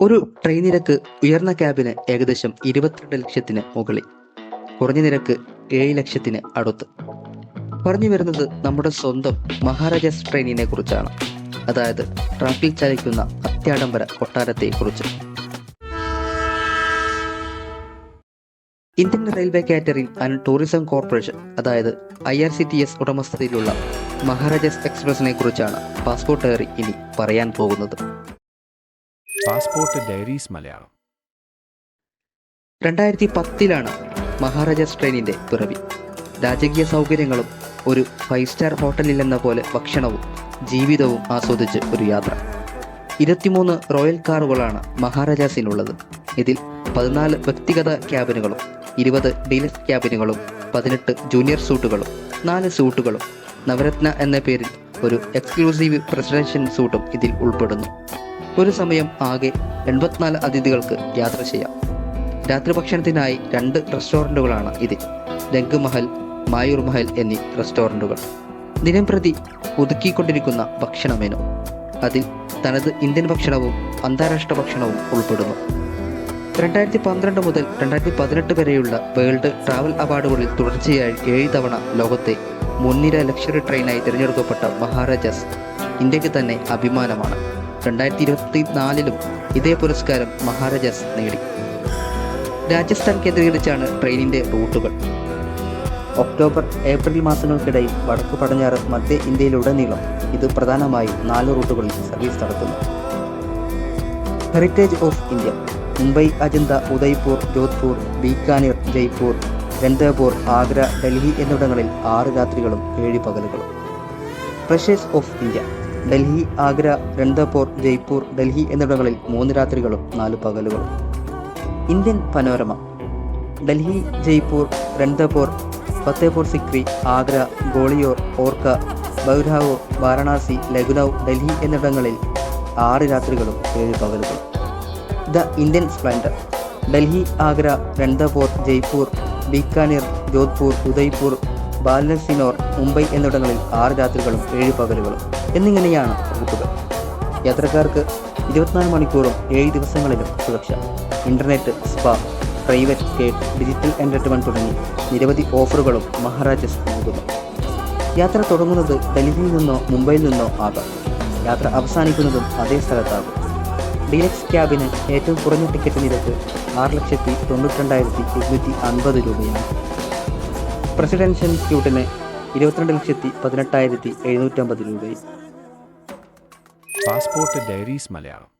ഒരു ട്രെയിൻ നിരക്ക് ഉയർന്ന ക്യാബിന് ഏകദേശം ഇരുപത്തിരണ്ട് ലക്ഷത്തിന് മുകളിൽ. കുറഞ്ഞ നിരക്ക് ഏഴ് ലക്ഷത്തിന് അടുത്ത്. പറഞ്ഞു വരുന്നത് നമ്മുടെ സ്വന്തം മഹാരാജാസ് ട്രെയിനിനെ കുറിച്ചാണ്. അതായത് ട്രാക്കിൽ ചലിക്കുന്ന അത്യാഡംബര കൊട്ടാരത്തെ കുറിച്ച് Indian railway catering and tourism corporation അതായത് I R C T S ഉടമസ്ഥതയിലുള്ള മഹാരാജാസ് എക്സ്പ്രസിനെ കുറിച്ചാണ് പാസ്പോർട്ട് ഏറി ഇനി പറയാൻ പോകുന്നത്. Passport diaries Malayalam. രണ്ടായിരത്തി പത്തിലാണ് മഹാരാജാസ് ട്രെയിനിന്റെ പിറവി രാജകീയ സൗകര്യങ്ങളും ഒരു ഫൈവ് സ്റ്റാർ ഹോട്ടലിലെന്ന പോലെ ഭക്ഷണവും ജീവിതവും ആസ്വദിച്ച് ഒരു യാത്ര. ഇരുപത്തിമൂന്ന് റോയൽ കാറുകളാണ് മഹാരാജാസിനുള്ളത്. ഇതിൽ പതിനാല് വ്യക്തിഗത ക്യാബിനുകളും ഇരുപത് ഡീലക്സ് ക്യാബിനുകളും പതിനെട്ട് ജൂനിയർ സൂട്ടുകളും നാല് സൂട്ടുകളും നവരത്ന എന്ന പേരിൽ ഒരു എക്സ്ക്ലൂസീവ് പ്രസിഡൻഷ്യൽ സൂട്ടും ഇതിൽ ഉൾപ്പെടുന്നു. ഒരു സമയം ആകെ എൺപത്തിനാല് അതിഥികൾക്ക് യാത്ര ചെയ്യാം. രാത്രി ഭക്ഷണത്തിനായി രണ്ട് റെസ്റ്റോറന്റുകളാണ് ഇത്. രംഗ് മഹൽ മായൂർ മഹൽ എന്നീ റെസ്റ്റോറന്റുകൾ ദിനം പ്രതി ഒതുക്കിക്കൊണ്ടിരിക്കുന്ന ഭക്ഷണ മെനു. അതിൽ തനത് ഇന്ത്യൻ ഭക്ഷണവും അന്താരാഷ്ട്ര ഭക്ഷണവും ഉൾപ്പെടുന്നു. രണ്ടായിരത്തി പന്ത്രണ്ട് മുതൽ രണ്ടായിരത്തി പതിനെട്ട് വരെയുള്ള വേൾഡ് ട്രാവൽ അവാർഡുകളിൽ തുടർച്ചയായി ഏഴ് തവണ ലോകത്തെ മുൻനിര ലക്ഷറി ട്രെയിനായി തിരഞ്ഞെടുക്കപ്പെട്ട മഹാരാജാസ് ഇന്ത്യയ്ക്ക് തന്നെ അഭിമാനമാണ്. രണ്ടായിരത്തി ഇരുപത്തി നാലിലും ഇതേ പുരസ്കാരം മഹാരാജാസ് നേടി. രാജസ്ഥാൻ കേന്ദ്രീകരിച്ചാണ് ട്രെയിനിന്റെ റൂട്ടുകൾ. ഒക്ടോബർ ഏപ്രിൽ മാസങ്ങൾക്കിടയിൽ വടക്ക് പടിഞ്ഞാറ് മധ്യ ഇന്ത്യയിലുടനീളം ഇത് പ്രധാനമായും നാല് റൂട്ടുകളിൽ സർവീസ് നടത്തുന്നു. Heritage of India Mumbai Ajanta Udaipur Jodhpur Bikaner Jaipur Ranthambore Agra Delhi എന്നിവിടങ്ങളിൽ ആറ് രാത്രികളും ഏഴ് പകലുകളും. Treasures of India Delhi Agra Ranthambore Jaipur Delhi എന്നിവിടങ്ങളിൽ മൂന്ന് രാത്രികളും നാല് പകലുകളും. Indian panorama. ഡൽഹി ജയ്പൂർ രൺദപൂർ ഫത്തേപൂർ സിക്രി ആഗ്ര ഗോളിയോർ ഓർക്ക ബൗരാവോ വാരണാസി ലഖ്നൗ ഡൽഹി എന്നിവിടങ്ങളിൽ ആറ് രാത്രികളും ഏഴ് പകലുകളും. The Indian splendour. Delhi Agra രൺദപൂർ Jaipur Bikaner Jodhpur Udaipur Balasinor Mumbai എന്നിവിടങ്ങളിൽ ആറ് രാത്രികളും ഏഴ് പകലുകളും എന്നിങ്ങനെയാണ് റൂട്ടുകൾ യാത്രക്കാർക്ക് ഇരുപത്തിനാല് മണിക്കൂറും ഏഴ് ദിവസങ്ങളിലും സുരക്ഷ. ഇന്റർനെറ്റ് സ്പാ പ്രൈവറ്റ് കേട്ട് ഡിജിറ്റൽ എന്റർടൈൻമെന്റ് തുടങ്ങി നിരവധി ഓഫറുകളും മഹാരാജസ് നൽകുന്നു. യാത്ര തുടങ്ങുന്നത് ഡൽഹിയിൽ നിന്നോ മുംബൈയിൽ നിന്നോ ആകാം. യാത്ര അവസാനിക്കുന്നതും അതേ സ്ഥലത്താകും. ഡീലക്സ് ക്യാബിന് ഏറ്റവും കുറഞ്ഞ ടിക്കറ്റ് നിരക്ക് ആറ് ലക്ഷത്തി തൊണ്ണൂറ്റി രണ്ടായിരത്തി എഴുന്നൂറ്റി അൻപത് രൂപയാണ്. പ്രസിഡൻഷ്യൽ ഇൻസ്റ്റിറ്റ്യൂട്ടിന് ഇരുപത്തിരണ്ട് ലക്ഷത്തി പതിനെട്ടായിരത്തി എഴുന്നൂറ്റമ്പത് രൂപയും പാസ്പോർട്ട് ഡയറീസ് മലയാളം.